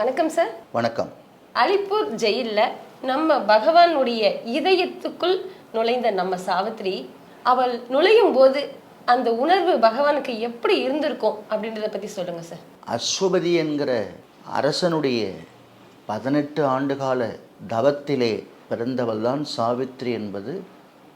வணக்கம் சார் வணக்கம். அலிப்பூர் ஜெயில்ல நம்ம பகவானுடைய இதயத்துக்குள் நுழைந்த நம்ம சாவித்ரி அவள் நுழையும் போது அந்த உணர்வு பகவானுக்கு எப்படி இருந்திருக்கும் அப்படின்றத பத்தி சொல்லுங்க சார் அஸ்வபதி என்கிற அரசனுடைய பதினெட்டு ஆண்டுகால தவத்திலே பிறந்தவள் தான் சாவித்ரி என்பது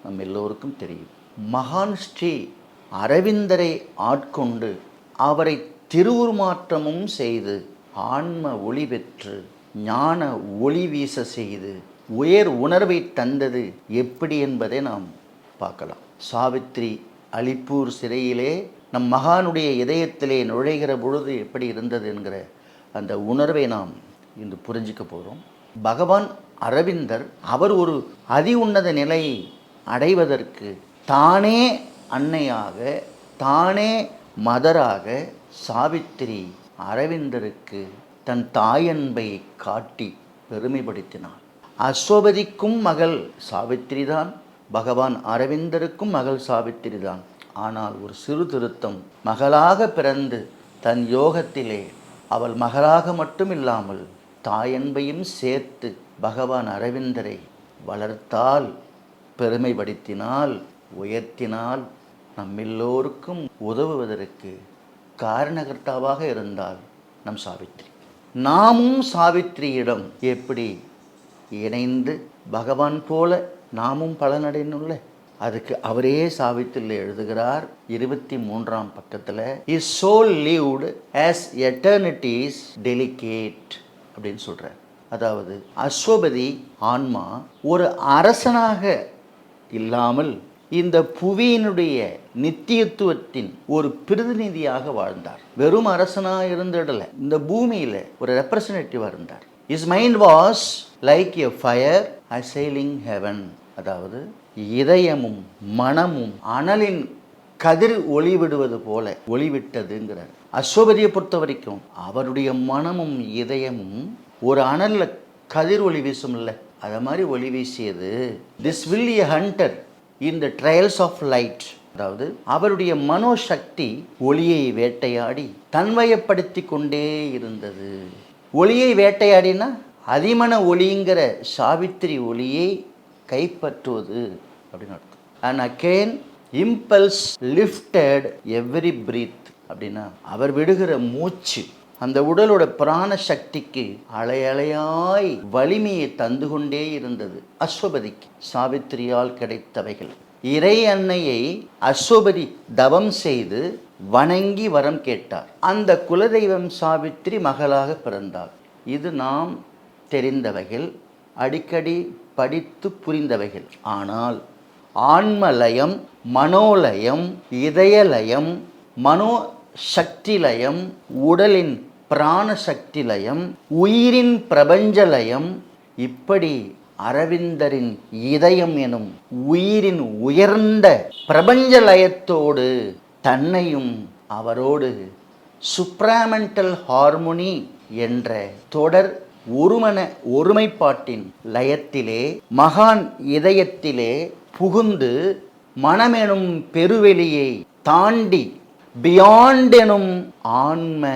நம் எல்லோருக்கும் தெரியும். மகான் ஸ்ரீ அரவிந்தரை ஆட்கொண்டு அவரை திருவுருமாற்றமும் செய்து ஆன்ம ஒளி பெற்று ஞான ஒளி வீச செய்து உயர் உணர்வை தந்தது எப்படி என்பதை நாம் பார்க்கலாம். சாவித்ரி அலிப்பூர் சிறையிலே நம் மகானுடைய இதயத்திலே நுழைகிற பொழுது எப்படி இருந்தது என்கிற அந்த உணர்வை நாம் இன்று புரிஞ்சிக்க போகிறோம் பகவான் அரவிந்தர் அவர் ஒரு அதி உன்னத நிலையை அடைவதற்கு தானே அன்னையாக தானே மதராக சாவித்திரி அரவிந்தருக்கு தன் தாயன்பை காட்டி பெருமைப்படுத்தினார் அஸ்வபதிக்கும் மகள் சாவித்திரி தான் பகவான் அரவிந்தருக்கும் மகள் சாவித்திரி தான் ஆனால் ஒரு சிறு திருத்தம் மகளாக பிறந்து தன் யோகத்திலே அவள் மகளாக மட்டும் இல்லாமல் தாயன்பையும் சேர்த்து பகவான் அரவிந்தரை வளர்த்தால் பெருமைப்படுத்தினால் உயர்த்தினால் நம்மெல்லோருக்கும் உதவுவதற்கு காரணகர்த்தாவாக இருந்தால் நம் சாவித்ரி நாமும் சாவித்திரியிடம் எப்படி இணைந்து பகவான் போல நாமும் பலனடையணும்ல? அதுக்கு அவரே சாவித்திரியில் எழுதுகிறார் இருபத்தி மூன்றாம் பக்கத்தில் his soul lived as eternity's delicate அப்படின்னு சொல்கிறார் அதாவது அஸ்வபதி ஆன்மா ஒரு அரசனாக இல்லாமல் இந்த புவியினுடைய நித்தியத்துவத்தின் ஒரு பிரதிநிதியாக வாழ்ந்தார். வெறும் அரசனாக இருந்திடல. இந்த பூமியில ஒரு ரெப்ரசன்டேட்டிவாக இருந்தார். His mind was like a fire assailing heaven அதாவது இதயமும் மனமும் அனலின் கதிர் ஒளிவிடுவது போல ஒளிவிட்டதுங்கிறார். அஸ்வபதியை பொறுத்த வரைக்கும் அவருடைய மனமும் இதயமும் ஒரு அனலில் கதிர் ஒளி வீசும்ல. அதை மாதிரி ஒளி வீசியது. This will a hunter in the trails of light அதாவது அவருடைய மனோசக்தி ஒளியை வேட்டையாடி தன்வயப்படுத்தி கொண்டே இருந்தது. ஒளியை வேட்டையாடினா அதிமன ஒளிங்கிற சாவித்திரி ஒளியை கைப்பற்றுவது அப்படின்னு அர்த்தம். And again impulse lifted every breath அப்படின்னா அவர் விடுகிற மூச்சு அந்த உடலோட பிராண சக்திக்கு அலையலையாய் வலிமையை தந்து கொண்டே இருந்தது. அஸ்வபதிக்கு சாவித்திரியால் கிடைத்தவைகள். இறை அன்னையை அஸ்வபதி தவம் செய்து வணங்கி வரம் கேட்டார். அந்த குலதெய்வம் சாவித்திரி மகளாக பிறந்தார் இது நாம் தெரிந்தவைகள் அடிக்கடி படித்து புரிந்தவைகள். ஆனால் ஆன்மலயம் மனோலயம் இதயலயம் மனோ சக்திலயம் உடலின் பிராணசக்திலயம் உயிரின் பிரபஞ்சலயம் இப்படி அரவிந்தரின் இதயம் எனும் உயிரின் உயர்ந்த பிரபஞ்சலயத்தோடு தன்னையும் அவரோடு சுப்ராமெண்டல் ஹார்மோனி என்ற தொடர் ஒருமன ஒருமைப்பாட்டின் லயத்திலே மகான் இதயத்திலே புகுந்து மனமெனும் பெருவெளியை தாண்டி பியாண்ட் எனும் ஆன்ம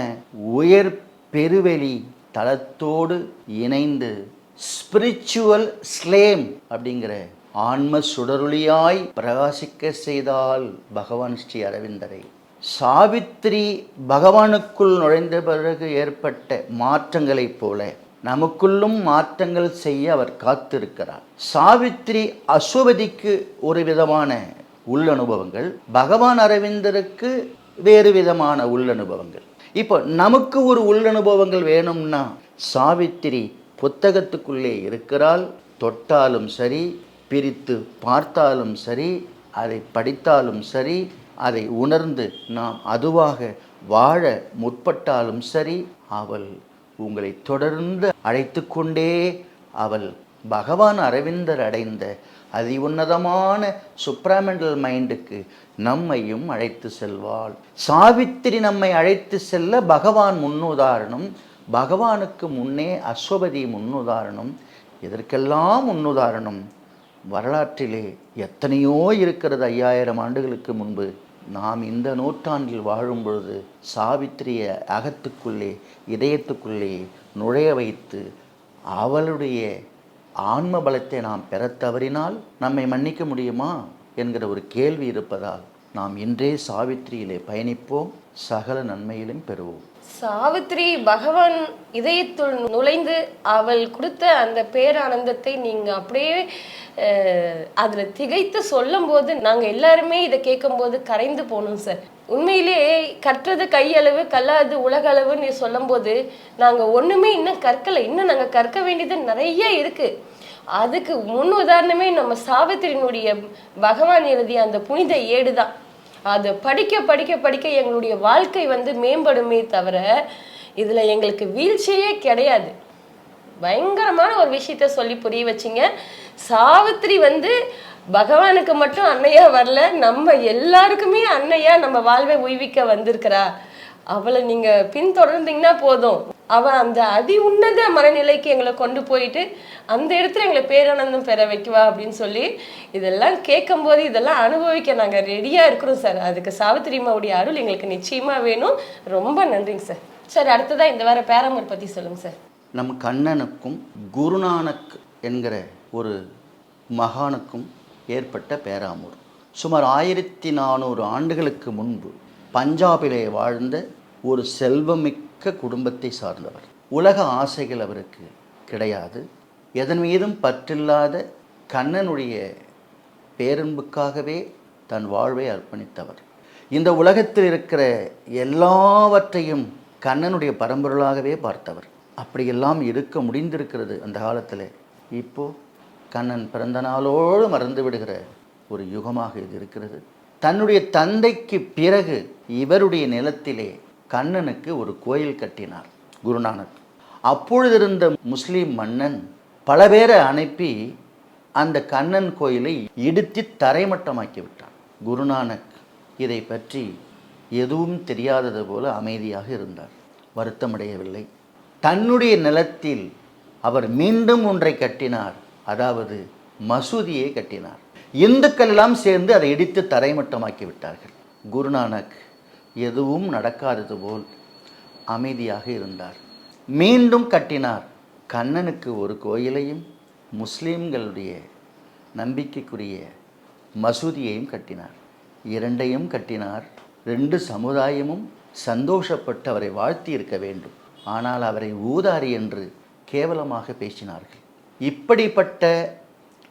உயர் பெருவெளி தளத்தோடு இணைந்து ஸ்பிரிச்சுவல் ஸ்லேம் அப்படிங்கிற ஆன்ம சுடருளியாய் பிரகாசிக்க செய்தால் பகவான் ஸ்ரீ அரவிந்தரை. சாவித்திரி பகவானுக்குள் நுழைந்த பிறகு ஏற்பட்ட மாற்றங்களைப் போல நமக்குள்ளும் மாற்றங்கள் செய்ய அவர் காத்திருக்கிறார். சாவித்திரி அசுவதிக்கு ஒரு விதமான உள்ளனுபவங்கள். பகவான் அரவிந்தருக்கு வேறு விதமான உள்ளனுபவங்கள். இப்போ நமக்கு ஒரு உள்ளனுபவங்கள் வேணும்னா சாவித்திரி புத்தகத்துக்குள்ளே இருக்கிறாள் தொட்டாலும் சரி பிரித்து பார்த்தாலும் சரி அதை படித்தாலும் சரி அதை உணர்ந்து நாம் அதுவாக வாழ முற்பட்டாலும் சரி அவள் உங்களை தொடர்ந்து அழைத்து கொண்டே அவள் பகவான் அரவிந்தர் அடைந்த அதி உன்னதமான சுப்ராமெண்டல் மைண்டுக்கு நம்மையும் அழைத்து செல்வாள். சாவித்திரி நம்மை அழைத்து செல்ல பகவான் முன்னுதாரணம் பகவானுக்கு முன்னே அஸ்வபதி முன்னுதாரணம் இதற்கெல்லாம் முன்னுதாரணம்? வரலாற்றிலே எத்தனையோ இருக்கிறது ஐயாயிரம் ஆண்டுகளுக்கு முன்பு. நாம் இந்த நூற்றாண்டில் வாழும் பொழுது சாவித்திரியை அகத்துக்குள்ளே இதயத்துக்குள்ளே நுழைய வைத்து அவளுடைய ஆன்ம பலத்தை நாம் பெற தவறினால் நம்மை மன்னிக்க முடியுமா என்கிற ஒரு கேள்வி இருப்பதால் நாம் இன்றே சாவித்திரியிலே பயணிப்போம் சகல நன்மையிலும் பெறுவோம். சாவித்ரி பகவான் இதயத்துள் நுழைந்து அவள் கொடுத்த அந்த பேரானந்தத்தை நீங்க அப்படியே அதில் அதுல திகைத்து சொல்லும்போது நாங்க எல்லாருமே இதை கேட்கும்போது கரைந்து போனோம் சார். உண்மையிலேயே கற்றது கையளவு கல்லாது உலகளவுன்னு சொல்லும்போது நாங்க ஒண்ணுமே இன்னும் கற்கல. இன்னும் நாங்க கற்க வேண்டியது நிறைய இருக்கு. அதுக்கு முன் உதாரணமே நம்ம சாவித்திரினுடைய பகவான் எழுதிய அந்த புனித ஏடு தான் அது படிக்க படிக்க படிக்க எங்களுடைய வாழ்க்கை வந்து மேம்படுமே தவிர இதுல எங்களுக்கு வீழ்ச்சியே கிடையாது. பயங்கரமான ஒரு விஷயத்த சொல்லி புரிய வச்சிங்க. சாவித்திரி வந்து பகவானுக்கு மட்டும் அன்னையா வரல நம்ம எல்லாருக்குமே அன்னையா நம்ம வாழ்வை உய்விக்க வந்திருக்கிறா. அவளை நீங்க பின்தொடர்ந்தீங்கன்னா போதும். அவள் அந்த அதி உன்னத மனநிலைக்கு எங்களை கொண்டு போயிட்டு அந்த இடத்துல எங்களை பேரானந்தம் பெற வைக்குவா அப்படின்னு சொல்லி இதெல்லாம் கேட்கும்போது இதெல்லாம் அனுபவிக்க நாங்கள் ரெடியாக இருக்கிறோம் சார் அதுக்கு சாவித்திரி அம்மாவுடைய அருள் எங்களுக்கு நிச்சயமாக வேணும். ரொம்ப நன்றிங்க சார் சார் அடுத்ததாக இந்த வார பேரமர் பற்றி சொல்லுங்க சார் நம் கண்ணனுக்கும் குருநானக் என்கிற ஒரு மகானுக்கும் ஏற்பட்ட பேராமூர். சுமார் ஆயிரத்தி நானூறு ஆண்டுகளுக்கு முன்பு பஞ்சாபிலே வாழ்ந்த ஒரு செல்வமிக்க குடும்பத்தை சார்ந்தவர். உலக ஆசைகள் அவருக்கு கிடையாது. எதன் மீதும் பற்றில்லாத கண்ணனுடைய பேரன்புக்காகவே தன் வாழ்வை அர்ப்பணித்தவர். இந்த உலகத்தில் இருக்கிற எல்லாவற்றையும் கண்ணனுடைய பரம்பொருளாகவே பார்த்தவர். அப்படியெல்லாம் இருக்க முடிந்திருக்கிறது அந்த காலத்தில். இப்போ கண்ணன் பிறந்த நாளோடு மறந்து விடுகிற ஒரு யுகமாக இது இருக்கிறது. தன்னுடைய தந்தைக்கு பிறகு இவருடைய நிலத்திலே கண்ணனுக்கு ஒரு கோயில் கட்டினார் குருநானக். அப்பொழுது இருந்த முஸ்லீம் மன்னன் பல பேரை அனுப்பி அந்த கண்ணன் கோயிலை இடித்து தரைமட்டமாக்கி விட்டான். குருநானக் இதை பற்றி எதுவும் தெரியாதது போல அமைதியாக இருந்தார். வருத்தமடையவில்லை. தன்னுடைய நிலத்தில் அவர் மீண்டும் ஒன்றை கட்டினார். அதாவது மசூதியை கட்டினார். இந்துக்கள் எல்லாம் சேர்ந்து அதை இடித்து தரைமட்டமாக்கி விட்டார்கள். குருநானக் எதுவும் நடக்காதது போல் அமைதியாக இருந்தார். மீண்டும் கட்டினார். கண்ணனுக்கு ஒரு கோயிலையும் முஸ்லீம்களுடைய நம்பிக்கைக்குரிய மசூதியையும் கட்டினார். இரண்டையும் கட்டினார். ரெண்டு சமுதாயமும் சந்தோஷப்பட்டு அவரை வாழ்த்தி இருக்க வேண்டும். ஆனால் அவரை ஊதாரி என்று கேவலமாக பேசினார்கள். இப்படிப்பட்ட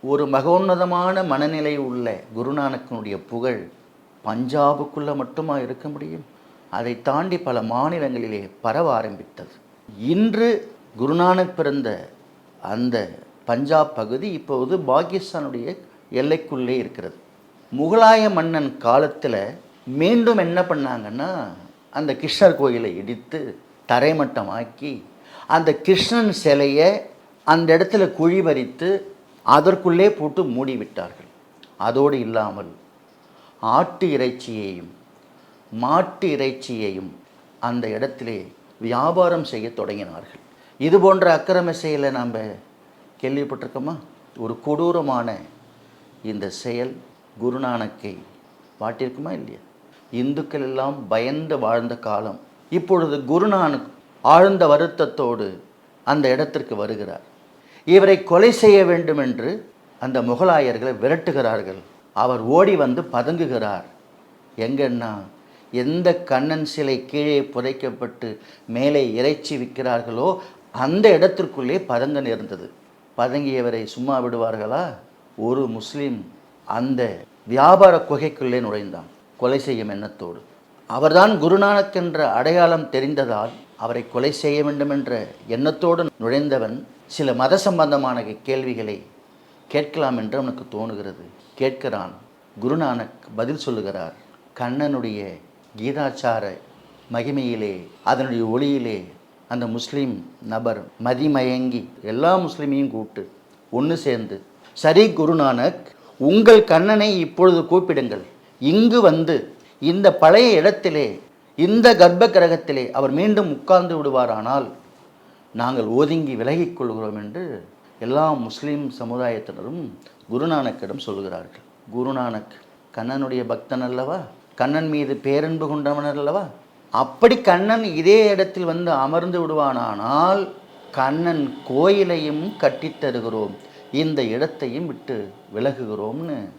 ஒரு மகோன்னதமான மனநிலை உள்ள குருநானக்கனுடைய புகழ் பஞ்சாபுக்குள்ளே மட்டுமா இருக்க முடியும்? அதை தாண்டி பல மாநிலங்களிலே பரவ ஆரம்பித்தது. இன்று குருநானக் பிறந்த அந்த பஞ்சாப் பகுதி இப்போது பாகிஸ்தானுடைய எல்லைக்குள்ளே இருக்கிறது. முகலாய மன்னன் காலத்தில் மீண்டும் என்ன பண்ணாங்கன்னா அந்த கிருஷ்ணர் கோயிலை இடித்து தரைமட்டமாக்கி அந்த கிருஷ்ணன் சிலையை அந்த இடத்துல குழி பறித்து அதற்குள்ளே போட்டு மூடி விட்டார்கள் அதோடு இல்லாமல் ஆட்டு இறைச்சியையும் மாட்டு இறைச்சியையும் அந்த இடத்திலே வியாபாரம் செய்ய தொடங்கினார்கள். இது போன்ற அக்கிரம செயலை நாம் கேள்விப்பட்டிருக்கோமா? ஒரு கொடூரமான இந்த செயல் குருநானக்கை வாட்டிருக்குமா இல்லையா? இந்துக்கள் எல்லாம் பயந்து வாழ்ந்த காலம். இப்பொழுது குருநானக் ஆழ்ந்த வருத்தத்தோடு அந்த இடத்திற்கு வருகிறார். இவரை கொலை செய்ய வேண்டும் என்று அந்த முகலாயர்களை விரட்டுகிறார்கள். அவர் ஓடி வந்து பதுங்குகிறார். எங்கன்னா எந்த கண்ணன் சிலை கீழே புதைக்கப்பட்டு மேலே இறைச்சி விற்கிறார்களோ அந்த இடத்திற்குள்ளே பதங்க நேர்ந்தது. பதங்கியவரை சும்மா விடுவார்களா? ஒரு முஸ்லீம் அந்த வியாபார குகைக்குள்ளே நுழைந்தான். கொலை செய்யும் எண்ணத்தோடு. அவர்தான் குருநானக் என்ற அடையாளம் தெரிந்ததால் அவரை கொலை செய்ய வேண்டும் என்ற எண்ணத்தோடு நுழைந்தவன் சில மத சம்பந்தமான கேள்விகளை கேட்கலாம் என்று அவனுக்கு தோணுகிறது. கேட்கிறான். குருநானக் பதில் சொல்லுகிறார் கண்ணனுடைய கீதாச்சார மகிமையிலே அதனுடைய ஒளியிலே அந்த முஸ்லீம் நபர் மதிமயங்கி எல்லா முஸ்லீமையும் கூப்பிட்டு ஒன்று சேர்ந்து சரி குருநானக் உங்கள் கண்ணனை இப்பொழுது கூப்பிடுங்கள். இங்கு வந்து இந்த பழைய இடத்திலே இந்த கர்ப்ப கிரகத்திலே அவர் மீண்டும் உட்கார்ந்து விடுவாரானால் நாங்கள் ஒதுங்கி விலகிக் கொள்கிறோம் என்று எல்லா முஸ்லீம் சமுதாயத்தினரும் குருநானக்கிடம் சொல்கிறார்கள். குருநானக் கண்ணனுடைய பக்தன் அல்லவா? கண்ணன் மீது பேரன்பு கொண்டவன் அல்லவா? அப்படி கண்ணன் இதே இடத்தில் வந்து அமர்ந்து விடுவானானால் கண்ணன் கோயிலையும் கட்டித்தருகிறோம் இந்த இடத்தையும் விட்டு விலகுகிறோம்னு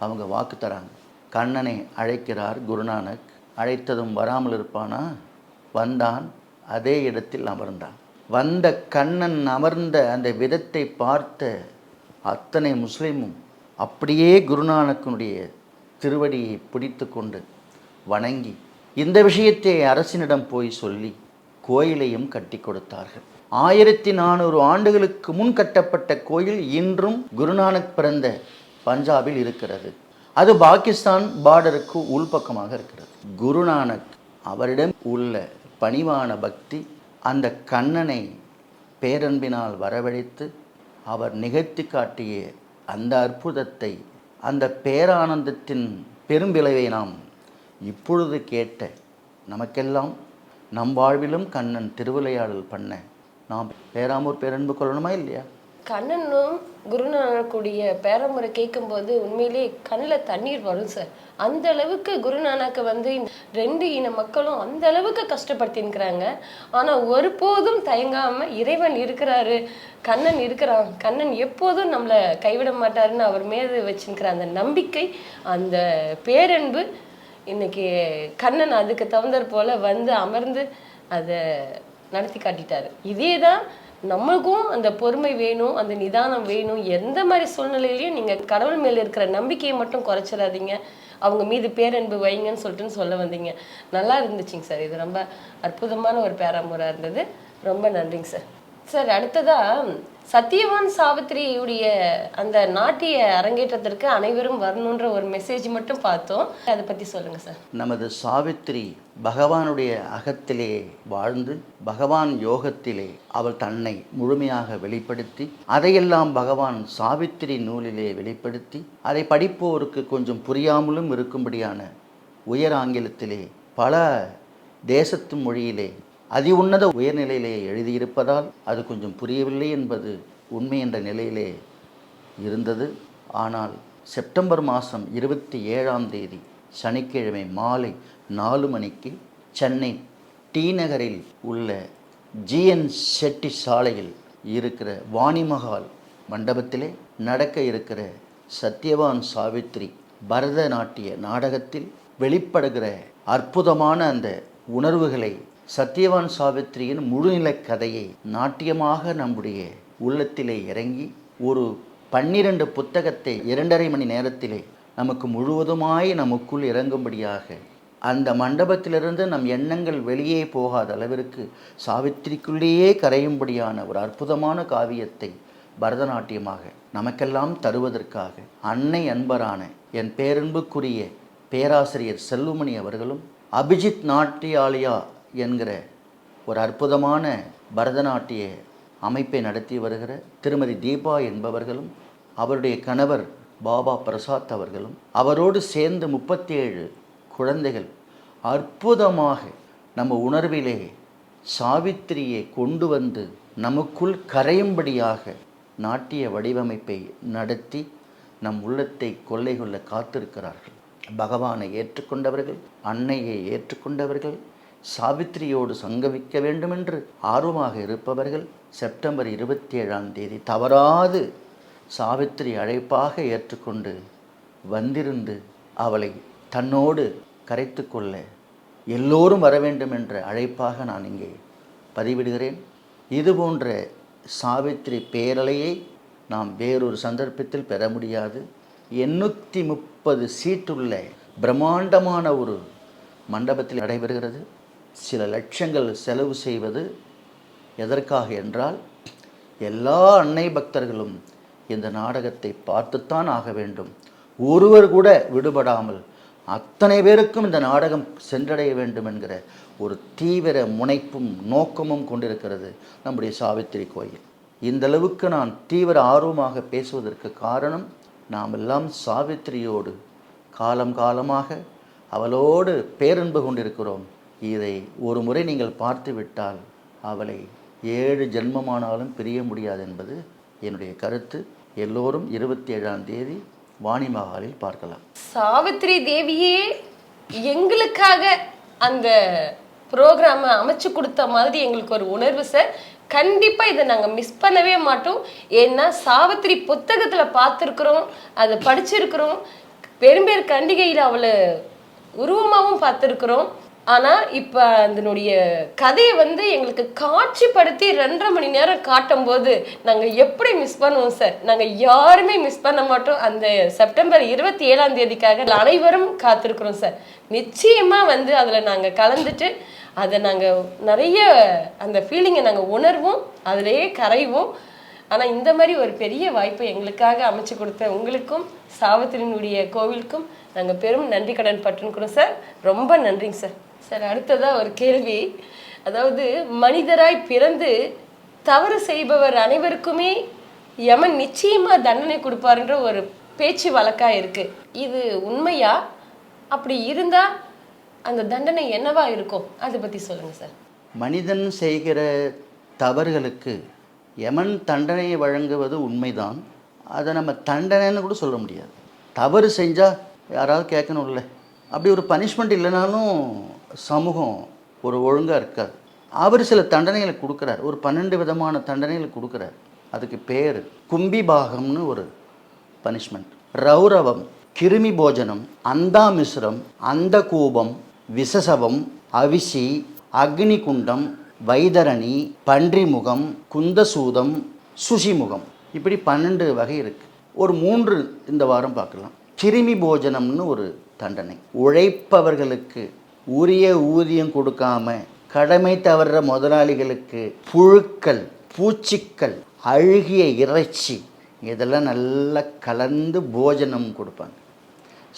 அவங்க வாக்கு தராங்க. கண்ணனை அழைக்கிறார் குருநானக். அழைத்ததும் வராமல் இருப்பானா? வந்தான். அதே இடத்தில் அமர்ந்தான். வந்த கண்ணன் அமர்ந்த அந்த விதத்தை பார்த்த அத்தனை முஸ்லீமும் அப்படியே குருநானக்கனுடைய திருவடியை பிடித்து கொண்டு வணங்கி இந்த விஷயத்தை அரசினிடம் போய் சொல்லி கோயிலையும் கட்டி கொடுத்தார்கள். ஆயிரத்தி நானூறு ஆண்டுகளுக்கு முன் கட்டப்பட்ட கோயில் இன்றும் குருநானக் பிறந்த பஞ்சாபில் இருக்கிறது. அது பாகிஸ்தான் பார்டருக்கு உள்பக்கமாக இருக்கிறது. குருநானக் அவரிடம் உள்ள பணிவான பக்தி அந்த கண்ணனை பேரன்பினால் வரவழைத்து அவர் நிகழ்த்தி காட்டிய அந்த அற்புதத்தை அந்த பேரானந்தத்தின் பெரும்பிளவை நாம் இப்பொழுது கேட்ட நமக்கெல்லாம் நம் வாழ்விலும் கண்ணன் திருவிளையாடல் பண்ண நாம் பேராமூர் பேரன்பு கொள்ளணுமா இல்லையா? கண்ணனும் குருநானக்குடைய பேரமுறை கேட்கும்போது உண்மையிலேயே கண்ணில் தண்ணீர் வரும் சார் அந்த அளவுக்கு குருநானக்கை வந்து ரெண்டு இன மக்களும் அந்த அளவுக்கு கஷ்டப்படுத்தின்னுக்கிறாங்க ஆனால் ஒருபோதும் தயங்காம இறைவன் இருக்கிறாரு கண்ணன் இருக்கிறான் கண்ணன் எப்போதும் நம்மளை கைவிட மாட்டாருன்னு அவர் மீது வச்சுருக்கிற அந்த நம்பிக்கை அந்த பேரன்பு இன்னைக்கு கண்ணன் அதுக்கு தகுந்தாற் போல வந்து அமர்ந்து அதை நடத்தி காட்டிட்டாரு. இதே தான் நம்மளுக்கும் அந்த பொறுமை வேணும் அந்த நிதானம் வேணும். எந்த மாதிரி சூழ்நிலையிலையும் நீங்கள் கடவுள் மேலே இருக்கிற நம்பிக்கையை மட்டும் குறைச்சிடாதீங்க. அவங்க மீது பேரன்பு வைங்கன்னு சொல்லிட்டுன்னு சொல்ல வந்தீங்க. நல்லா இருந்துச்சுங்க சார். இது ரொம்ப அற்புதமான ஒரு பேராமுறை இருந்தது. ரொம்ப நன்றிங்க சார். சார் அடுத்ததாக சத்யவான் சாவித்திரியுடைய அந்த நாட்டிய அரங்கேற்றத்திற்கு அனைவரும் வரணுன்ற ஒரு மெசேஜ் மட்டும் பார்த்தோம். அதை பற்றி சொல்லுங்க சார் நமது சாவித்திரி பகவானுடைய அகத்திலே வாழ்ந்து பகவான் யோகத்திலே அவள் தன்னை முழுமையாக வெளிப்படுத்தி அதையெல்லாம் பகவான் சாவித்திரி நூலிலே வெளிப்படுத்தி அதை படிப்போருக்கு கொஞ்சம் புரியாமலும் இருக்கும்படியான உயர் ஆங்கிலத்திலே பல தேசத்து மொழியிலே அதி உன்னத உயர்நிலையிலே எழுதியிருப்பதால் அது கொஞ்சம் புரியவில்லை என்பது உண்மை என்ற நிலையிலே இருந்தது. ஆனால் செப்டம்பர் மாதம் இருபத்தி ஏழாம் தேதி சனிக்கிழமை மாலை நாலு மணிக்கு சென்னை டி நகரில் உள்ள ஜிஎன் செட்டி சாலையில் இருக்கிற வாணிமகால் மண்டபத்திலே நடக்க இருக்கிற சத்யவான் சாவித்ரி பரதநாட்டிய நாடகத்தில் வெளிப்படுகிற அற்புதமான அந்த உணர்வுகளை சத்யவான் சாவித்திரியின் முழுநிலைக் கதையை நாட்டியமாக நம்முடைய உள்ளத்திலே இறங்கி ஒரு பன்னிரண்டு புத்தகத்தை இரண்டரை மணி நேரத்திலே நமக்கு முழுவதுமாய் நமக்குள் இறங்கும்படியாக அந்த மண்டபத்திலிருந்து நம் எண்ணங்கள் வெளியே போகாத அளவிற்கு சாவித்திரிக்குள்ளேயே கரையும்படியான ஒரு அற்புதமான காவியத்தை பரதநாட்டியமாக நமக்கெல்லாம் தருவதற்காக அன்னை அன்பரான என் பேரன்புக்குரிய பேராசிரியர் செல்லுமணி அவர்களும் அபிஜித் நாட்டியாலயா என்கிற ஒரு அற்புதமான பரதநாட்டிய அமைப்பை நடத்தி வருகிற திருமதி தீபா என்பவர்களும் அவருடைய கணவர் பாபா பிரசாத் அவர்களும் அவரோடு சேர்ந்து முப்பத்தேழு குழந்தைகள் அற்புதமாக நம்ம உணர்விலே சாவித்திரியை கொண்டு வந்து நமக்குள் கரையும்படியாக நாட்டிய வடிவமைப்பை நடத்தி நம் உள்ளத்தை கொள்ளை கொள்ள காத்திருக்கிறார்கள். பகவானை ஏற்றுக்கொண்டவர்கள் அன்னையை ஏற்றுக்கொண்டவர்கள் சாவித்திரியோடு சங்கமிக்க வேண்டுமென்று ஆர்வமாக இருப்பவர்கள் செப்டம்பர் இருபத்தி ஏழாம் தேதி தவறாது சாவித்திரி அழைப்பாக ஏற்றுக்கொண்டு வந்திருந்து அவளை தன்னோடு கரைத்து கொள்ள எல்லோரும் வர வேண்டும் என்ற அழைப்பாக நான் இங்கே பதிவிடுகிறேன். இது போன்ற சாவித்திரி பேரலையை நாம் வேறொரு சந்தர்ப்பத்தில் பெற முடியாது. எண்ணூற்றி முப்பது சீட்டுள்ள பிரம்மாண்டமான ஒரு மண்டபத்தில் நடைபெறுகிறது. சில லட்சங்கள் செலவு செய்வது எதற்காக என்றால் எல்லா அன்னை பக்தர்களும் இந்த நாடகத்தை பார்த்துத்தான் ஆக வேண்டும். ஒருவர் கூட விடுபடாமல் அத்தனை பேருக்கும் இந்த நாடகம் சென்றடைய வேண்டும் என்கிற ஒரு தீவிர முனைப்பும் நோக்கமும் கொண்டிருக்கிறது நம்முடைய சாவித்திரி கோயில். இந்த அளவுக்கு நான் தீவிர ஆர்வமாக பேசுவதற்கு காரணம் நாம் எல்லாம் சாவித்திரியோடு காலம் காலமாக அவளோடு பேரன்பு கொண்டிருக்கிறோம். இதை ஒரு முறை நீங்கள் பார்த்து விட்டால் அவளை ஏழு ஜென்மமானாலும் பிரிய முடியாது என்பது என்னுடைய கருத்து. எல்லோரும் இருபத்தி ஏழாம் தேதி வாணி மகாலில் பார்க்கலாம். சாவித்திரி தேவியே எங்களுக்காக அந்த ப்ரோக்ராமை அமைச்சு கொடுத்த மாதிரி எங்களுக்கு ஒரு உணர்வு சார் கண்டிப்பா இதை நாங்க மிஸ் பண்ணவே மாட்டோம். ஏன்னா சாவித்திரி புத்தகத்துல பார்த்துருக்குறோம் அதை படிச்சிருக்கிறோம். பெரும்பேர் கண்டிகையில் அவளை உருவமாகவும் பார்த்துருக்குறோம். ஆனா இப்ப அதனுடைய கதையை வந்து எங்களுக்கு காட்சிப்படுத்தி ரெண்டரை மணி நேரம் காட்டும் போது நாங்க எப்படி மிஸ் பண்ணுவோம் சார் நாங்க யாருமே மிஸ் பண்ண மாட்டோம். அந்த செப்டம்பர் இருபத்தி ஏழாம் தேதிக்காக அனைவரும் காத்திருக்கிறோம் சார் நிச்சயமா வந்து அதுல நாங்க கலந்துட்டு அதை நாங்க நிறைய அந்த ஃபீலிங்கை நாங்க உணர்வோம் அதிலேயே கரைவோம். ஆனா இந்த மாதிரி ஒரு பெரிய வாய்ப்பை எங்களுக்காக அமைச்சு கொடுத்த உங்களுக்கும் சாவித்திரியினுடைய கோவிலுக்கும் நாங்கள் பெரும் நன்றி கடன் பட்டிருக்கிறோம் சார் ரொம்ப நன்றிங்க சார் சார் அடுத்ததா ஒரு கேள்வி. அதாவது மனிதராய் பிறந்து தவறு செய்பவர் அனைவருக்குமே யமன் நிச்சயமா தண்டனை கொடுப்பாருன்ற ஒரு பேச்சு வழக்கா இருக்கு. இது உண்மையா? அப்படி இருந்தா அந்த தண்டனை என்னவா இருக்கும்? அதை பத்தி சொல்லுங்க சார். மனிதன் செய்கிற தவறுகளுக்கு யமன் தண்டனையை வழங்குவது உண்மைதான். அதை நம்ம தண்டனைன்னு கூட சொல்ல முடியாது. தவறு செஞ்சால் யாராவது கேட்கணும்ல. அப்படி ஒரு பனிஷ்மெண்ட் இல்லைனாலும் சமூகம் ஒரு ஒழுங்காக இருக்காது. அவர் சில தண்டனைகளை கொடுக்குறார். ஒரு பன்னெண்டு விதமான தண்டனைகளை கொடுக்குறார். அதுக்கு பேர் கும்பிபாகம்னு ஒரு பனிஷ்மெண்ட் ரௌரவம் கிருமி போஜனம் அந்தாமிஸ்ரம் அந்த கூபம் விசசவம் அவிசி அக்னி குண்டம் வைதரணி பன்றிமுகம் குந்தசூதம் சுஷிமுகம். இப்படி பன்னெண்டு வகை இருக்குது ஒரு மூன்று இந்த வாரம் பார்க்கலாம். கிருமி போஜனம்னு ஒரு தண்டனை. உழைப்பவர்களுக்கு உரிய ஊதியம் கொடுக்காம கடமை தவறுற முதலாளிகளுக்கு புழுக்கள் பூச்சிக்கள் அழுகிய இறைச்சி இதெல்லாம் நல்லா கலந்து போஜனம் கொடுப்பாங்க.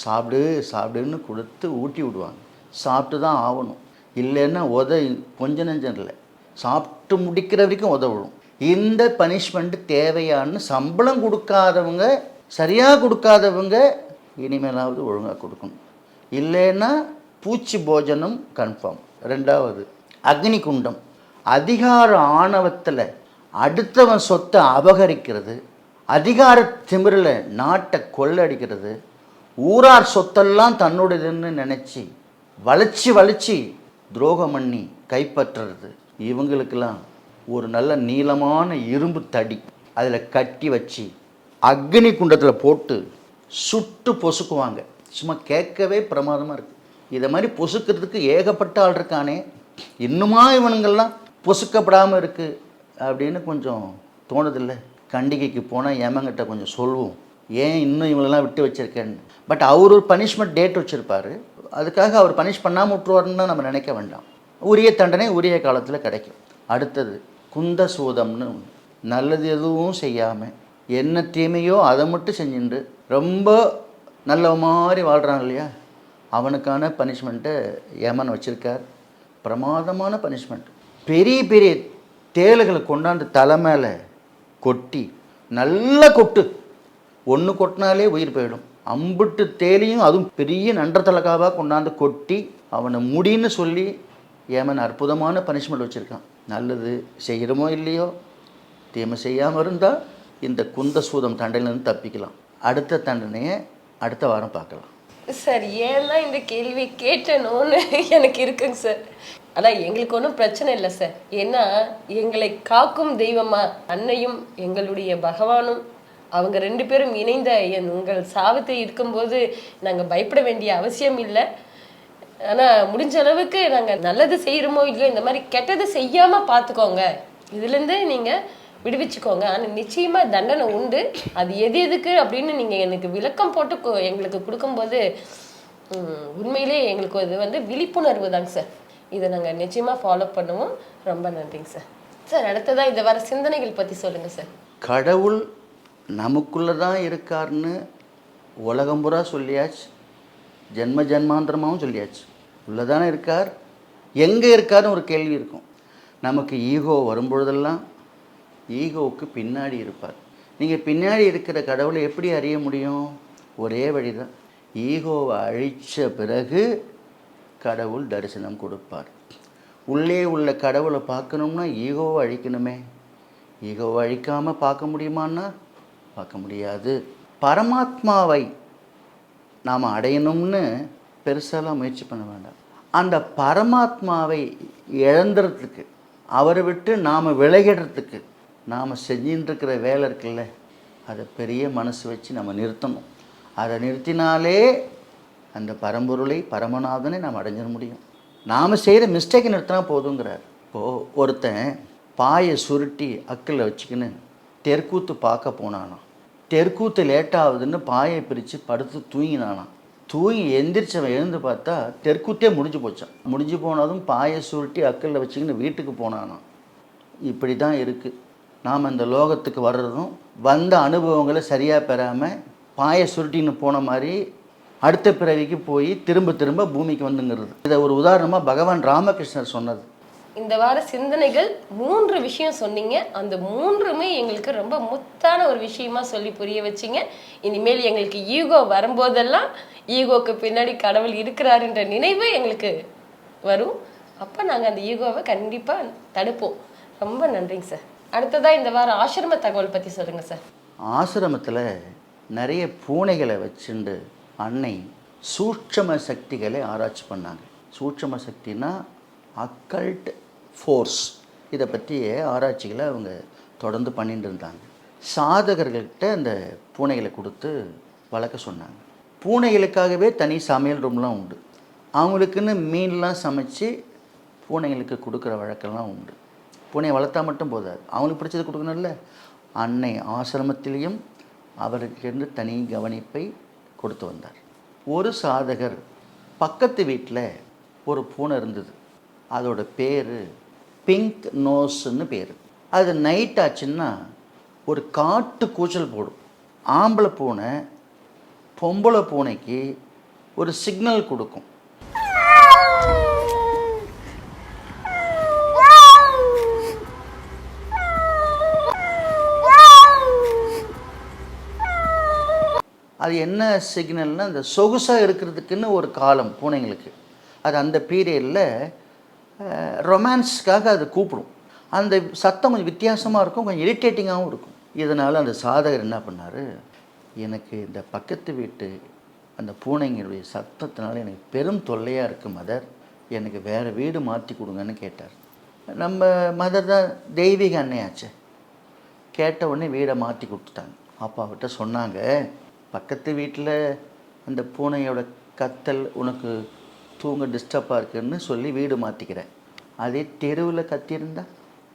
சாப்பிடு சாப்பிடுன்னு கொடுத்து ஊட்டி விடுவாங்க. சாப்பிட்டு தான் ஆகணும். இல்லைன்னா உத கொஞ்ச நெஞ்சம் இல்லை. சாப்பிட்டு முடிக்கிற வரைக்கும் உதவும் இந்த பனிஷ்மெண்ட்டு தேவையான்னு சம்பளம் கொடுக்காதவங்க சரியாக கொடுக்காதவங்க இனிமேலாவது ஒழுங்காக கொடுக்கணும். இல்லைன்னா பூச்சி போஜனம் கன்ஃபார்ம் ரெண்டாவது அக்னி குண்டம் அதிகார ஆணவத்தில் அடுத்தவன் சொத்தை அபகரிக்கிறது அதிகார திமிரில் நாட்டை கொள்ளடிக்கிறது ஊரார் சொத்தெல்லாம் தன்னுடையதுன்னு நினச்சி வளைச்சி வளைச்சி துரோகம் பண்ணி கைப்பற்றுறது இவங்களுக்கெல்லாம் ஒரு நல்ல நீளமான இரும்பு தடி. அதில் கட்டி வச்சு அக்னி குண்டத்தில் போட்டு சுட்டு பொசுக்குவாங்க. சும்மா கேட்கவே பிரமாதமாக இருக்குது இதை மாதிரி பொசுக்கிறதுக்கு ஏகப்பட்ட ஆள் இருக்கானே. இன்னுமா இவனுங்கள்லாம் பொசுக்கப்படாமல் இருக்குது அப்படின்னு கொஞ்சம் தோணுதில்லை. கண்டிகைக்கு போனால் ஏமங்கிட்ட கொஞ்சம் சொல்லுவோம் ஏன் இன்னும் இவங்களெல்லாம் விட்டு வச்சிருக்கேன்னு. பட் அவர் ஒரு பனிஷ்மெண்ட் டேட் வச்சுருப்பாரு. அதுக்காக அவர் பனிஷ் பண்ணாமல் விட்டுருவாருன்னு நம்ம நினைக்க வேண்டாம். உரிய தண்டனை உரிய காலத்தில் கிடைக்கும். அடுத்தது குந்த சூதம்னு நல்லது எதுவும் செய்யாமல் என்ன தீமையோ அதை மட்டும் செஞ்சுட்டு ரொம்ப நல்ல மாதிரி வாழ்கிறான் இல்லையா? அவனுக்கான பனிஷ்மெண்ட்டை ஏமன் வச்சுருக்கார். பிரமாதமான பனிஷ்மெண்ட் பெரிய பெரிய தேளுகளை கொண்டாந்து தலை மேலே கொட்டி நல்ல கொட்டு. ஒன்று கொட்டினாலே உயிர் போயிடும். அம்புட்டு தேலையும் அதுவும் பெரிய நன்ற தலகாவாக கொண்டாந்து கொட்டி அவனை முடின்னு சொல்லி ஏமன் அற்புதமான பனிஷ்மெண்ட் வச்சுருக்கான். நல்லது செய்கிறோமோ இல்லையோ தீமை செய்யாமல் இருந்தால் இந்த குந்த சூதம் தண்டையிலேருந்து தப்பிக்கலாம். அடுத்த தண்டனையை அடுத்த வாரம் பார்க்கலாம். சார் ஏன் தான் இந்த கேள்வி கேட்டணும்னு எனக்கு இருக்குங்க சார். ஆனால் எங்களுக்கு ஒன்றும் பிரச்சனை இல்லை சார். ஏன்னா எங்களை காக்கும் தெய்வமா அன்னையும் எங்களுடைய பகவானும் அவங்க ரெண்டு பேரும் இணைந்த என் உங்கள் சாபத்தில் இருக்கும்போது நாங்கள் பயப்பட வேண்டிய அவசியம் இல்லை. ஆனால் முடிஞ்ச அளவுக்கு நாங்கள் நல்லது செய்கிறோமோ இல்லையோ இந்த மாதிரி கெட்டது செய்யாமல் பார்த்துக்கோங்க இதுலேருந்து நீங்கள் விடுவிச்சுக்கோங்க. ஆனால் நிச்சயமாக தண்டனை உண்டு. அது எது எதுக்கு அப்படின்னு நீங்கள் எனக்கு விளக்கம் போட்டு எங்களுக்கு கொடுக்கும்போது உண்மையிலே எங்களுக்கு இது வந்து விழிப்புணர்வு தாங்க சார். இதை நாங்கள் நிச்சயமாக ஃபாலோ பண்ணுவோம். ரொம்ப நன்றிங்க சார். சார் அடுத்ததாக இந்த வர சிந்தனைகள் பற்றி சொல்லுங்கள் சார். கடவுள் நமக்குள்ளே தான் இருக்காருன்னு உலகம் புறா சொல்லியாச்சு. ஜென்ம ஜென்மாந்திரமாகவும் சொல்லியாச்சு. உள்ளே தானே இருக்கார். எங்கே இருக்காருன்னு ஒரு கேள்வி இருக்கும். நமக்கு ஈகோ வரும்பொழுதெல்லாம் ஈகோவுக்கு பின்னாடி இருப்பார். நீங்கள் பின்னாடி இருக்கிற கடவுளை எப்படி அறிய முடியும்? ஒரே வழி தான் ஈகோவை அழித்த பிறகு கடவுள் தரிசனம் கொடுப்பார். உள்ளே உள்ள கடவுளை பார்க்கணும்னா ஈகோவை அழிக்கணுமே. ஈகோவை அழிக்காமல் பார்க்க முடியுமான்னா? பார்க்க முடியாது. பரமாத்மாவை நாம் அடையணும்னு பெருசாலாம் முயற்சி பண்ண வேண்டாம். அந்த பரமாத்மாவை இழந்துறதுக்கு அவரை விட்டு நாம் விலகிடுறதுக்கு நாம் செஞ்சுட்டுருக்கிற வேலை இருக்குல்ல அதை பெரிய மனசு வச்சு நம்ம நிறுத்தணும். அதை நிறுத்தினாலே அந்த பரம்பொருளை பரமநாதனை நாம் அடைஞ்சிட முடியும். நாம் செய்கிற மிஸ்டேக்கை நிறுத்தினா போதுங்கிறார். இப்போது ஒருத்தன் பாயை சுருட்டி அக்கில் வச்சுக்கின்னு தெற்கூத்து பார்க்க போனானா தெற்கூத்து லேட்டாகுதுன்னு பாயை பிரித்து படுத்து தூங்கினானா தூங்கி எந்திரிச்சவன் எழுந்து பார்த்தா தெற்கூத்தே முடிஞ்சு போச்சான் முடிஞ்சு போனதும் பாயை சுருட்டி அக்கல்ல வச்சுக்கின்னு வீட்டுக்கு போனானா இப்படி தான் இருக்குது நாம் இந்த லோகத்துக்கு வர்றதும் வந்த அனுபவங்களை சரியாக பெறாமல் பாயை சுருட்டின்னு போன மாதிரி அடுத்த பிறவிக்கு போய் திரும்ப திரும்ப பூமிக்கு வந்துங்கிறது. இதை ஒரு உதாரணமாக பகவான் ராமகிருஷ்ணர் சொன்னது. இந்த வார சிந்தனைகள் மூன்று விஷயம் சொன்னீங்க. அந்த மூன்றுமே எங்களுக்கு ரொம்ப முத்தான ஒரு விஷயமா சொல்லி புரிய வச்சிங்க. இனிமேல் எங்களுக்கு ஈகோ வரும்போதெல்லாம் ஈகோக்கு பின்னாடி கடவுள் இருக்கிறாருன்ற நினைவு எங்களுக்கு வரும். அப்போ நாங்கள் அந்த ஈகோவை கண்டிப்பாக தடுப்போம். ரொம்ப நன்றிங்க சார். அடுத்ததா இந்த வாரம் ஆசிரம தகவல் பற்றி சொல்லுங்க சார். ஆசிரமத்தில் நிறைய பூனைகளை வச்சுண்டு அன்னை சூட்சம சக்திகளை ஆராய்ச்சி பண்ணாங்க. சூட்சம சக்தினா அக்கல்ட் ஃபோர்ஸ் இதை பற்றிய ஆராய்ச்சிகளை அவங்க தொடர்ந்து பண்ணிட்டு இருந்தாங்க. சாதகர்கள்கிட்ட அந்த பூனைகளை கொடுத்து வளர்க்க சொன்னாங்க. பூனைகளுக்காகவே தனி சமையல் ரூம்லாம் உண்டு. அவங்களுக்குன்னு மீன்லாம் சமைச்சு பூனைகளுக்கு கொடுக்குற வழக்கெல்லாம் உண்டு. பூனையை வளர்த்தா மட்டும் போதாது. அவங்களுக்கு பிடிச்சது கொடுக்கணும்ல. அன்னை ஆசிரமத்திலையும் அவருக்கென்று தனி கவனிப்பை கொடுத்து வந்தார். ஒரு சாதகர் பக்கத்து வீட்டில் ஒரு பூனை இருந்தது. அதோட பேர் பிங்க் நோஸ்ன்னு பேர். அது நைட் ஆச்சுன்னா ஒரு காட்டு கூச்சல் போடும். ஆம்பளை பூனை பொம்பளை பூனைக்கு ஒரு சிக்னல் கொடுக்கும். அது என்ன சிக்னல்னால் அந்த சொகுசாக இருக்கிறதுக்குன்னு ஒரு காலம் பூனைங்களுக்கு. அது அந்த பீரியடில் ரொமான்ஸ்க்காக அது கூப்பிடும். அந்த சத்தம் கொஞ்சம் வித்தியாசமாக இருக்கும் கொஞ்சம் இரிட்டேட்டிங்காகவும் இருக்கும். இதனால் அந்த சாதகர் என்ன பண்ணார்? எனக்கு இந்த பக்கத்து வீட்டு அந்த பூனைங்களுடைய சத்தத்தினால எனக்கு பெரும் தொல்லையாக இருக்குது மதர் எனக்கு வேறு வீடு மாற்றி கொடுங்கன்னு கேட்டார். நம்ம மதர் தான் தெய்வீக அன்னையாச்சு. கேட்ட உடனே வீடை மாற்றி கொடுத்துட்டாங்க. அப்பாவிட்ட சொன்னாங்க பக்கத்து வீட்டில் அந்த பூனையோட கத்தல் உனக்கு தூங்க டிஸ்டர்பாக இருக்குன்னு சொல்லி வீடு மாற்றிக்கிறேன் அதே தெருவில் கத்தியிருந்தா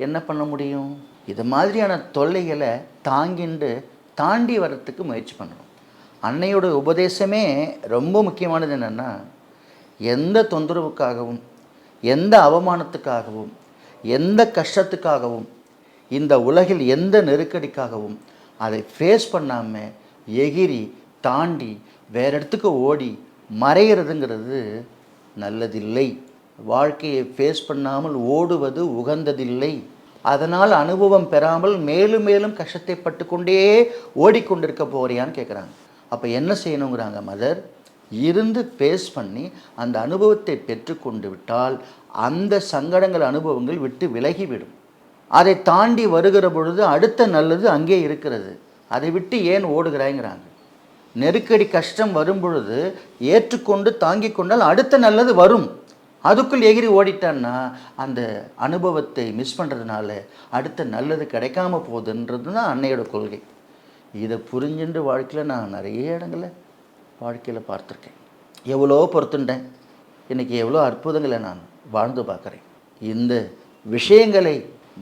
என்ன பண்ண முடியும்? இது மாதிரியான தொல்லைகளை தாங்கிண்டு தாண்டி வர்றதுக்கு முயற்சி பண்ணணும். அன்னையோட உபதேசமே ரொம்ப முக்கியமானது என்னென்னா எந்த தொந்தரவுக்காகவும் எந்த அவமானத்துக்காகவும் எந்த கஷ்டத்துக்காகவும் இந்த உலகில் எந்த நெருக்கடிக்காகவும் அதை ஃபேஸ் பண்ணாமல் எகிரி தாண்டி வேற இடத்துக்கு ஓடி மறைகிறதுங்கிறது நல்லதில்லை. வாழ்க்கையை ஃபேஸ் பண்ணாமல் ஓடுவது உகந்ததில்லை. அதனால் அனுபவம் பெறாமல் மேலும் மேலும் கஷ்டத்தை பட்டு கொண்டே ஓடிக்கொண்டிருக்க போறியான்னு கேட்குறாங்க அப்போ என்ன செய்யணுங்கிறாங்க மதர்? இருந்து பேஸ் பண்ணி அந்த அனுபவத்தை பெற்றுக்கொண்டு விட்டால் அந்த சங்கடங்கள் அனுபவங்கள் விட்டு விலகிவிடும். அதை தாண்டி வருகிற பொழுது அடுத்த நல்லது அங்கே இருக்கிறது. அதை விட்டு ஏன் ஓடுகிறாய்ங்கிறாங்க. நெருக்கடி கஷ்டம் வரும் பொழுது ஏற்றுக்கொண்டு தாங்கி கொண்டால் அடுத்த நல்லது வரும். அதுக்குள் எகிரி ஓடிட்டான்னா அந்த அனுபவத்தை மிஸ் பண்ணுறதுனால அடுத்த நல்லது கிடைக்காம போகுதுன்றது தான் அன்னையோட கொள்கை. இதை புரிஞ்சுட்டு வாழ்க்கையில் நான் நிறைய இடங்களை வாழ்க்கையில் பார்த்துருக்கேன். எவ்வளோ பொறுத்துட்டேன் இன்றைக்கி எவ்வளோ அற்புதங்களை நான் வாழ்ந்து பார்க்குறேன். இந்த விஷயங்களை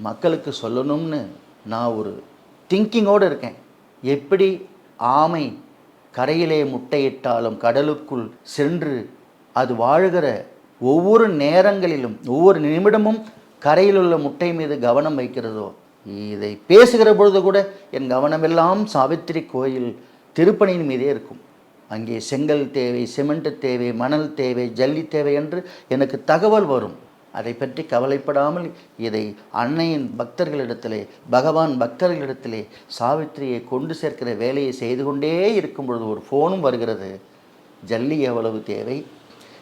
மக்களுக்கு சொல்லணும்னு நான் ஒரு திங்கிங்கோடு இருக்கேன். எப்படி ஆமை கரையிலே முட்டையிட்டாலும் கடலுக்குள் சென்று அது வாழுகிற ஒவ்வொரு நேரங்களிலும் ஒவ்வொரு நிமிடமும் கரையில் உள்ள முட்டை மீது கவனம் வைக்கிறதோ இதை பேசுகிற பொழுது கூட என் கவனமெல்லாம் சாவித்திரி கோயில் திருப்பணியின் மீதே இருக்கும். அங்கே செங்கல் தேவை சிமெண்ட் தேவை மணல் தேவை ஜல்லி தேவை என்று எனக்கு தகவல் வரும். அதை பற்றி கவலைப்படாமல் இதை அன்னையின் பக்தர்களிடத்திலே பகவான் பக்தர்களிடத்திலே சாவித்திரியை கொண்டு சேர்க்கிற வேலையை செய்து கொண்டே இருக்கும் பொழுது ஒரு ஃபோனும் வருகிறது. ஜல்லி எவ்வளவு தேவை?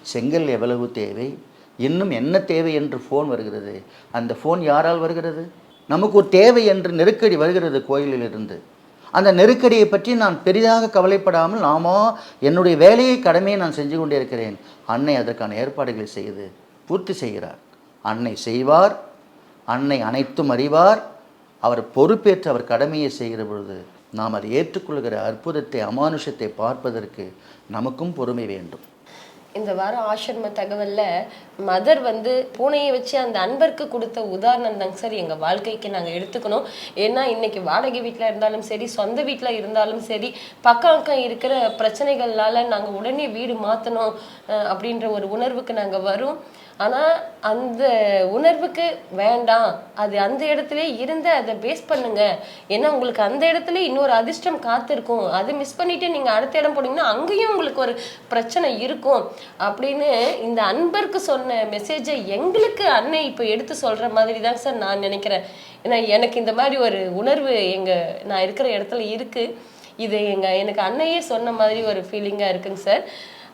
செங்கல் எவ்வளவு தேவை? இன்னும் என்ன தேவை என்று ஃபோன் வருகிறது. அந்த ஃபோன் யாரால் வருகிறது? நமக்கு ஒரு தேவை என்று நெருக்கடி வருகிறது கோயிலிலிருந்து. அந்த நெருக்கடியை பற்றி நான் பெரிதாக கவலைப்படாமல் நாமோ என்னுடைய வேலையை கடமையை நான் செஞ்சு கொண்டே இருக்கிறேன். அன்னை அதற்கான ஏற்பாடுகளை செய்து பூர்த்தி செய்கிறார். அன்னை செய்வார் அன்னை அனைத்தும் அறிவார். அவர் பொறுப்பேற்று அவர் கடமையை செய்கிற பொழுது நாம் அதை ஏற்றுக்கொள்கிற அற்புதத்தை அமானுஷத்தை பார்ப்பதற்கு நமக்கும் பொறுமை வேண்டும். இந்த வாரம் ஆசிரம தகவலில் மதர் வந்து பூனையை வச்சு அந்த அன்பருக்கு கொடுத்த உதாரணம் தாங்க சார் எங்கள் வாழ்க்கைக்கு நாங்கள் எடுத்துக்கணும். ஏன்னா இன்றைக்கி வாடகை வீட்டில் இருந்தாலும் சரி சொந்த வீட்டில் இருந்தாலும் சரி பக்கம் அக்கம் இருக்கிற பிரச்சனைகளால் நாங்கள் உடனே வீடு மாற்றணும் அப்படின்ற ஒரு உணர்வுக்கு நாங்கள் வரும். ஆனா அந்த உணர்வுக்கு வேண்டாம். அது அந்த இடத்துல இருந்து அதை பேஸ் பண்ணுங்க. ஏன்னா உங்களுக்கு அந்த இடத்துல இன்னொரு அதிர்ஷ்டம் காத்திருக்கும். அதை மிஸ் பண்ணிட்டு நீங்க அடுத்த இடம் போனீங்கன்னா அங்கேயும் உங்களுக்கு ஒரு பிரச்சனை இருக்கும். அப்படின்னு இந்த அன்பருக்கு சொன்ன மெசேஜை எங்களுக்கு அன்னை இப்போ எடுத்து சொல்ற மாதிரி தான் சார் நான் நினைக்கிறேன். ஏன்னா எனக்கு இந்த மாதிரி ஒரு உணர்வு எங்க நான் இருக்கிற இடத்துல இருக்கு. இது எங்க எனக்கு அன்னையே சொன்ன மாதிரி ஒரு ஃபீலிங்கா இருக்குங்க சார்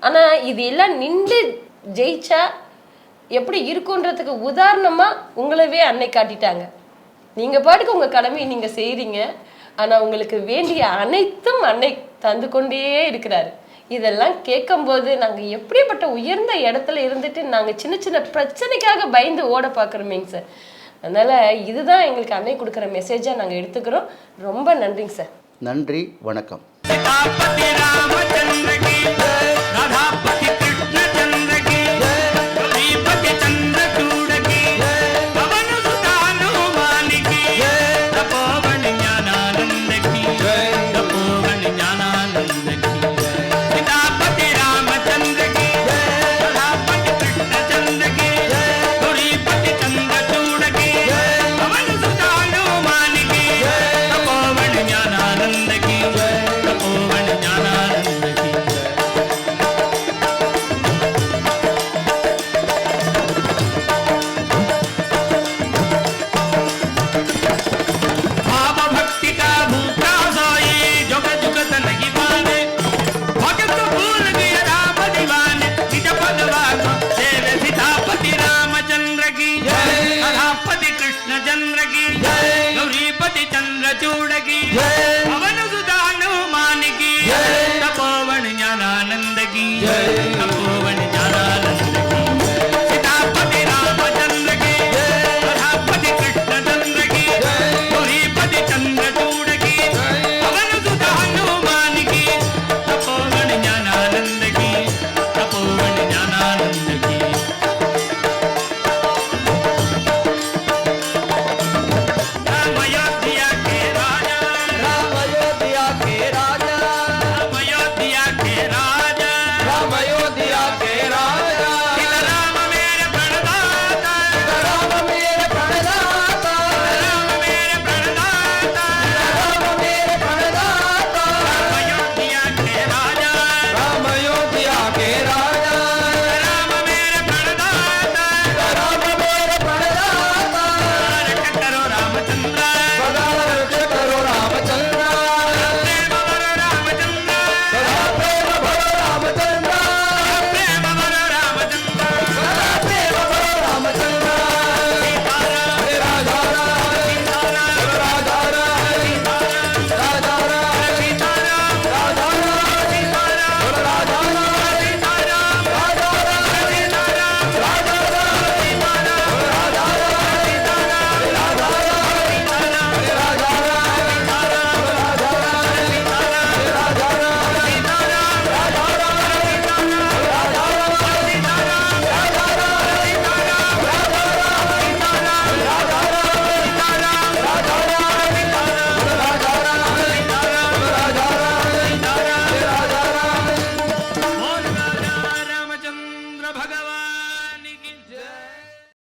ஆனா இது எல்லாம் நின்று ஜெயிச்சா எப்படி இருக்குன்றதுக்கு உதாரணமா உங்களவே அன்னை காட்டிட்டாங்க. நீங்க பாட்டுக்கு உங்க கடமையை நீங்க செய்றீங்க. ஆனா உங்களுக்கு வேண்டிய அனைத்தும் அன்னை தந்து கொண்டே இருக்கிறாரு. இதெல்லாம் கேட்கும்போது நாங்க எப்படிப்பட்ட உயர்ந்த இடத்துல இருந்துட்டு நாங்க சின்ன சின்ன பிரச்சனைக்காக பயந்து ஓட பாக்குறோமேங்க சார். அதனால இதுதான் எங்களுக்கு அன்னை கொடுக்குற மெசேஜா நாங்க எடுத்துக்கிறோம். ரொம்ப நன்றிங்க சார். நன்றி வணக்கம். जाएगी जय